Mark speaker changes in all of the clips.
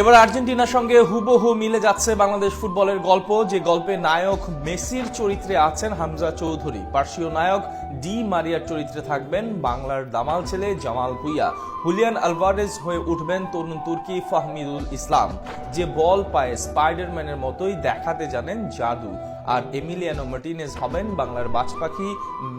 Speaker 1: এবার আর্জেন্টিনার সঙ্গে হুবহু মিলে যাচ্ছে বাংলাদেশ ফুটবলের গল্প। যে গল্পে নায়ক মেসির চরিত্রে আছেন হামজা চৌধুরী। পার্সীয় নায়ক ডি মারিয়ার চরিত্রে থাকবেন বাংলার দামাল ছেলে জামাল ভুইয়া। হুলিয়ান আলভারেজ হয়ে উঠবেন তরুণ তুর্কি ফাহমিদুল ইসলাম। যে বল পায়ে স্পাইডারম্যানের মতোই দেখাতে জানেন জাদু। আর এমিলিয়ানো মার্টিনেজ হবেন বাংলার বাজ পাখি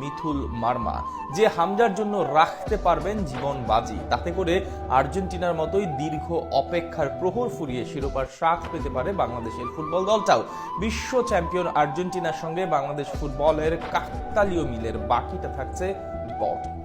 Speaker 1: মিথুল মার্মা। যে হামজার জন্য রাখতে পারবেন জীবন বাজি, তাতে করে আর্জেন্টিনার মতোই দীর্ঘ অপেক্ষার প্রহর ফুরিয়ে শিরোপার শাক পেতে পারে বাংলাদেশের ফুটবল দলটাও। বিশ্ব চ্যাম্পিয়ন আর্জেন্টিনার সঙ্গে বাংলাদেশ ফুটবলের কাকতালীয় মিলের বাকিটা থাকছে বট।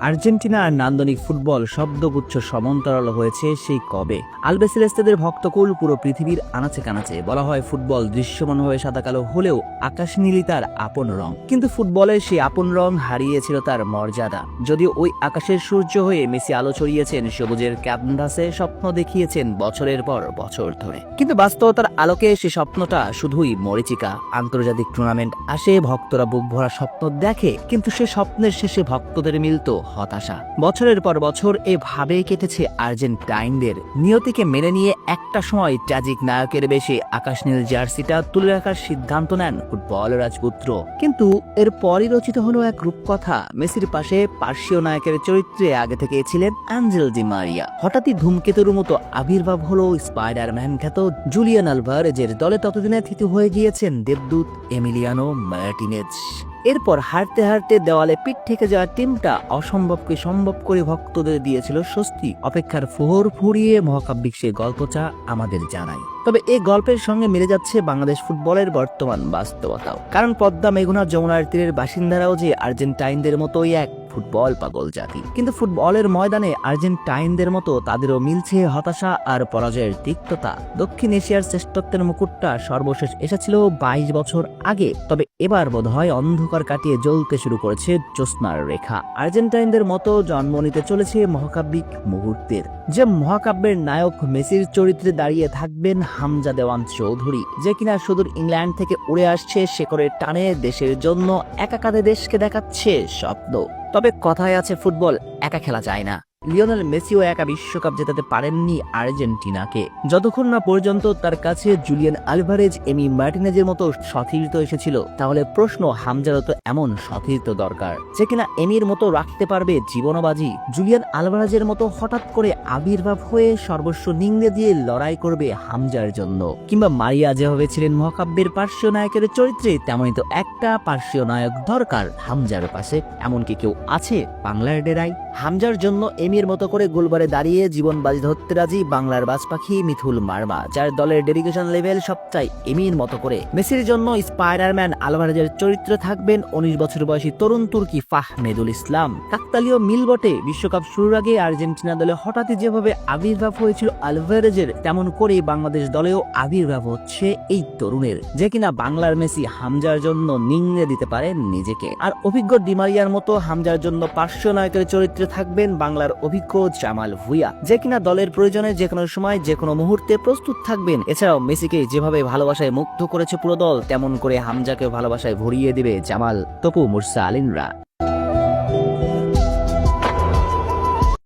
Speaker 2: আর্জেন্টিনার নান্দনিক ফুটবল শব্দগুচ্ছ সমান্তরাল হয়েছে সেই কবে। আলবেসেলেস্তেদের ভক্তকুল পুরো পৃথিবীর আনাচে কানাচে। বলা হয় ফুটবল দৃশ্যমান হয়ে সাদা কালো হলেও আকাশ নীলি তার আপন রং। কিন্তু ফুটবলের সেই আপন রং হারিয়েছিল তার মর্যাদা। যদিও ওই আকাশের সূর্য হয়ে মেসি আলো ছড়িয়েছেন, সবুজের ক্যানভাসে স্বপ্ন দেখিয়েছেন বছরের পর বছর ধরে। কিন্তু বাস্তবতার আলোকে সে স্বপ্নটা শুধুই মরিচিকা। আন্তর্জাতিক টুর্নামেন্ট আসে, ভক্তরা বুক ভরা স্বপ্ন দেখে, কিন্তু সে স্বপ্নের শেষে ভক্তদের মিলত হতাশা। বছরের পর বছর এভাবেই কেটেছে আর্জেন্টাইনদের। নিয়তিকে মেনে নিয়ে একটা সময় ট্র্যাজিক নায়কের বেশে আকাশ নীল জার্সিটা তুলে রাখার সিদ্ধান্ত নেন ফুটবল রাজপুত্র। কিন্তু এর পরই রচিত হলো এক রূপকথা। মেসির পাশে পার্সীয় নায়কের চরিত্রে আগে থেকে ছিলেন অ্যাঞ্জেল ডি মারিয়া। হঠাৎই ধূমকেতুর মতো আবির্ভাব হলো স্পাইডারম্যান খ্যাত জুলিয়ান আলভারেজের। দলে ততদিনে থিতু হয়ে গিয়েছেন দেবদূত এমিলিয়ানো মার্টিনেজ। এরপর হারতে হারতে দেওয়ালে পিঠ থেকে যাওয়া টিমটা অসম্ভবকে সম্ভব করে ভক্তদের দিয়েছিল স্বস্তি। অপেক্ষার ফোহর ফুরিয়ে মহাকাব্যিক সে গল্পটা আমাদের জানাই তবে এই গল্পের সঙ্গে মিলে যাচ্ছে বাংলাদেশ ফুটবলের বর্তমান বাস্তবতাও। কারণ পদ্মা মেঘনা যমুনার তীরের বাসিন্দারাও যে আর্জেন্টাইনদের মতোই এক। ফুটবল পাগল জাতি। কিন্তু ফুটবলের ময়দানে আর্জেন্টাইনদের মতো তাদেরও মিলছে হতাশা আর পরাজয়ের তিক্ততা। দক্ষিণ এশিয়ার শ্রেষ্ঠত্বের মুকুটটা সর্বশেষ এসেছিল বাইশ বছর আগে। তবে এবার বোধহয় অন্ধকার কাটিয়ে জ্বলতে শুরু করেছে জ্যোৎস্নার রেখা। আর্জেন্টাইনদের মতো জন্ম নিতে চলেছে মহাকাব্যিক মুহূর্তের। যে মহাকাব্যের নায়ক মেসির চরিত্রে দাঁড়িয়ে থাকবেন হামজা দেওয়ান চৌধুরী। যে কিনা সুদূর ইংল্যান্ড থেকে উড়ে আসছে শেকরের টানে দেশের জন্য একা কাঁধে দেশকে দেখাচ্ছে স্বপ্ন। তবে কথায় আছে ফুটবল একা খেলা যায় না। লিওনেল মেসিও একা বিশ্বকাপ জেতাতে পারেননি আর্জেন্টিনাকে। যতক্ষণ না পর্যন্ত তার কাছে জুলিয়ান আলভারেজ, এমি মার্টিনেজের মতো সতীর্থ এসেছিল, তাহলে প্রশ্ন হামজারও তো এমন সতীর্থ দরকার। যে কিনা এমির মতো রাখতে পারবে জীবনবাজি, জুলিয়ান আলভারেজের মতো হঠাৎ করে আবির্ভাব হয়ে সর্বস্ব নিংড়ে দিয়ে লড়াই করবে হামজার জন্য। কিংবা মারিয়া যেভাবে ছিলেন মহাকাব্যের পার্শ্বীয় নায়কের চরিত্রে, তেমনই তো একটা পার্শ্বীয় নায়ক দরকার হামজার পাশে, এমনকি কেউ আছে বাংলার ডেরাই হামজার জন্য এমির মতো করে গোলবারে দাঁড়িয়ে জীবন বাজি ধরতে রাজি বাংলার বাজ পাখি মিথুল মার্মা, যার দলের ডেডিকেশন লেভেল সবটাই এমির মতো করে। মেসির জন্য স্পাইডারম্যান আলভারেজের চরিত্র থাকবেন উনিশ বছর বয়সী তরুণ তুর্কি ফাহমেদুল ইসলাম। কাকতালীয় মিল বটে বিশ্বকাপ শুরুর আগে আর্জেন্টিনা দলে হঠাৎই যেভাবে আবির্ভাব হয়েছিল আলভারেজের, তেমন করেই বাংলাদেশ দলেও আবির্ভাব হচ্ছে এই তরুণের। যে কিনা বাংলার মেসি হামজার জন্য নিংড়ে দিতে পারে নিজেকে। আর অভিজ্ঞ ডিমারিয়ার মতো হামজার জন্য পার্শ্ব নায়কের চরিত্রে থাকবেন বাংলার অভিজ্ঞ জামাল ভুইয়া। যে কিনা দলের প্রয়োজনে যে কোনো সময় যে কোনো মুহূর্তে প্রস্তুত থাকবেন। এছাড়াও মেসিকে যেভাবে ভালোবাসায় মুগ্ধ করেছে পুরো দল, তেমন করে হামজাকে ভালোবাসায় ভরিয়ে দেবে জামাল তপু মুরসা আলিনরা।